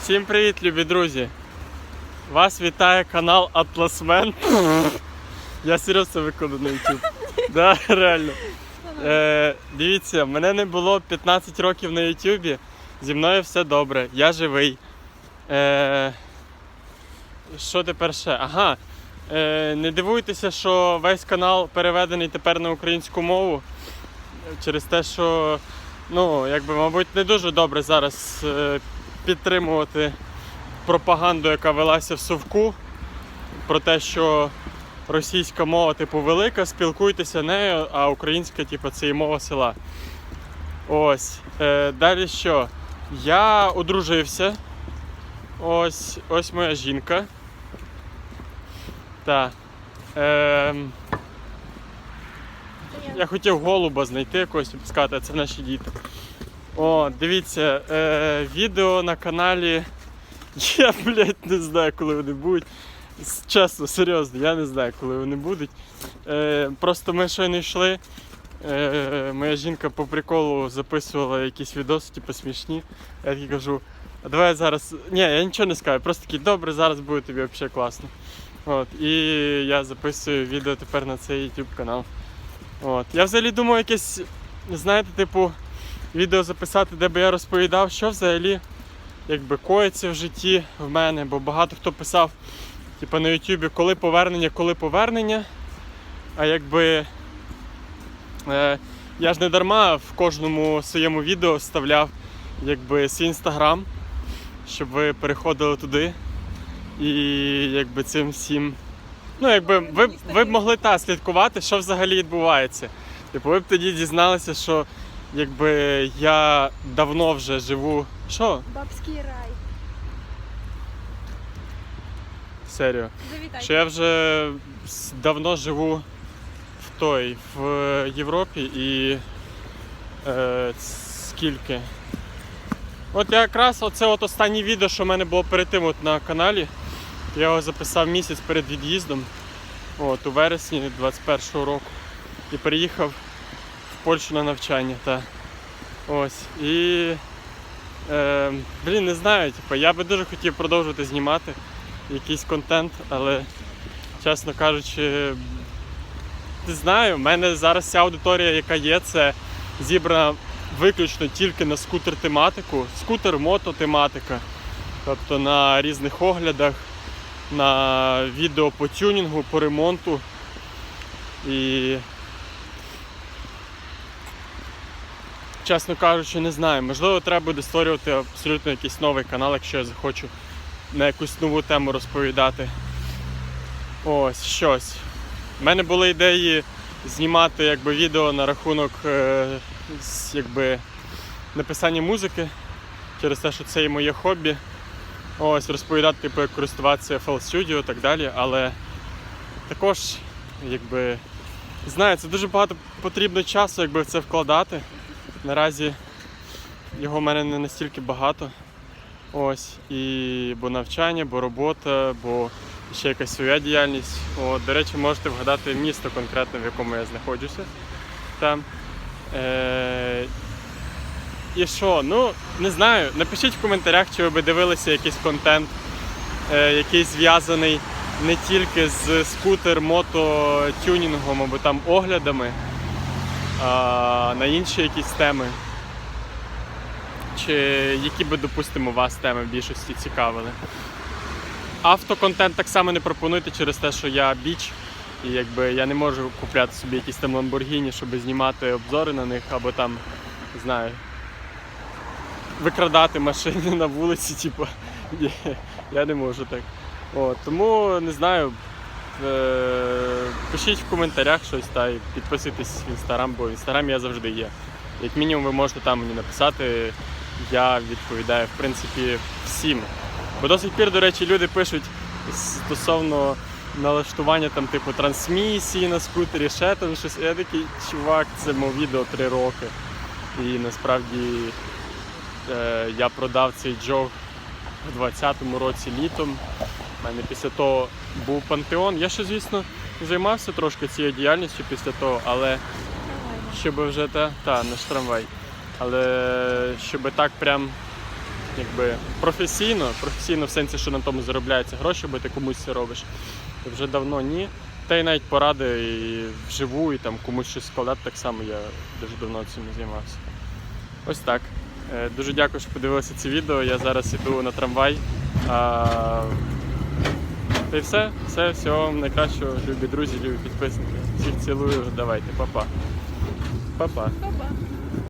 Всім привіт, любі друзі! Вас вітає канал Атласмен. Я серйозно викладу на YouTube. Да, реально. Е, дивіться, мене не було 15 років на YouTube. Зі мною все добре, я живий. Е, що тепер ще? Ага. Е, не дивуйтеся, що весь канал переведений тепер на українську мову. Через те, що, ну, якби, мабуть, не дуже добре зараз е, підтримувати пропаганду, яка велася в Совку, про те, що російська мова, типу, велика, спілкуйтеся нею, а українська, типу, це і мова села. Ось. Е, далі що? Я одружився. Ось, ось моя жінка. Так. Ем, я хотів голуба знайти якогось і сказати, це наші діти. О, дивіться, е, відео на каналі. Я, блядь, не знаю, коли вони будуть. Чесно, серйозно, я не знаю, коли вони будуть. Е, просто ми щойно йшли. Е, моя жінка по приколу записувала якісь відоси, типу смішні. Я такий кажу, а давай я зараз. Ні, я нічого не скажу, просто такий, добре, зараз буде тобі взагалі класно. От, і я записую відео тепер на цей YouTube канал. От. Я взагалі думаю, якесь, знаєте, типу, відео записати, де би я розповідав, що взагалі якби коїться в житті в мене, бо багато хто писав типу, на Ютубі, коли повернення, коли повернення. А якби е, я ж не дарма в кожному своєму відео вставляв якби свій інстаграм, щоб ви переходили туди. І якби цим всім. Ну, якби ви, ви б могли та слідкувати, що взагалі відбувається. Типу, ви б тоді дізналися, що якби я давно вже живу. Що? Бабський рай. Серйо. Завітай. Що я вже с- давно живу в той, в Європі і е, скільки. От якраз оце от останнє відео, що в мене було перед тим от на каналі. Я його записав місяць перед від'їздом, от, у вересні 21-го року. І переїхав Польщу на навчання. Та. Ось. І е, блін, не знаю, типу, я би дуже хотів продовжувати знімати якийсь контент, але, чесно кажучи, не знаю, в мене зараз ця аудиторія, яка є, це зібрана виключно тільки на скутер тематику, скутер мото тематика. Тобто на різних оглядах, на відео по тюнінгу, по ремонту. І чесно кажучи, не знаю. Можливо, треба буде створювати абсолютно якийсь новий канал, якщо я захочу на якусь нову тему розповідати. Ось щось. У мене були ідеї знімати якби, відео на рахунок е, якби, написання музики через те, що це і моє хобі. Ось розповідати, типу, як користуватися FL Studio і так далі. Але також, якби, знаю, це дуже багато потрібно часу, якби в це вкладати. Наразі його в мене не настільки багато. Ось, і бо навчання, бо робота, бо ще якась своя діяльність. От, до речі, можете вгадати місто конкретно, в якому я знаходжуся. Там. Е- і що? Ну, не знаю. Напишіть в коментарях, чи ви би дивилися якийсь контент, е- який зв'язаний не тільки з скутер, мото, тюнінгом або там оглядами, на інші якісь теми чи які би, допустимо, вас теми в більшості цікавили. Автоконтент так само не пропонуйте через те, що я біч, і якби я не можу купляти собі якісь там Lamborghini, щоб знімати обзори на них, або там, не знаю, викрадати машини на вулиці, типу, я не можу так. От, тому не знаю. Е, Пишіть в коментарях щось та підписуйтесь в інстаграм, бо в інстаграмі я завжди є. Як мінімум, ви можете там мені написати, я відповідаю в принципі всім. Бо до сих пір, до речі, люди пишуть стосовно налаштування там, типу, трансмісії на скутері, ще там щось. Я такий чувак, це мов відео три роки. І насправді е, я продав цей джог у 20-му році літом. У мене після того був пантеон. Я ще, звісно, займався трошки цією діяльністю після того, але щоб вже та, та наш трамвай. Але щоб так прям якби професійно, професійно в сенсі, що на тому заробляється гроші, бо ти комусь це робиш. Вже давно ні. Та й навіть поради і вживу, і там комусь щось складати, так само я дуже давно цим займався. Ось так. Е, Дуже дякую, що подивилися це відео. Я зараз іду на трамвай. Й все. Все, всього вам найкращого, любі друзі, любі підписники. Всіх цілую, давайте. Па-па. Па-па.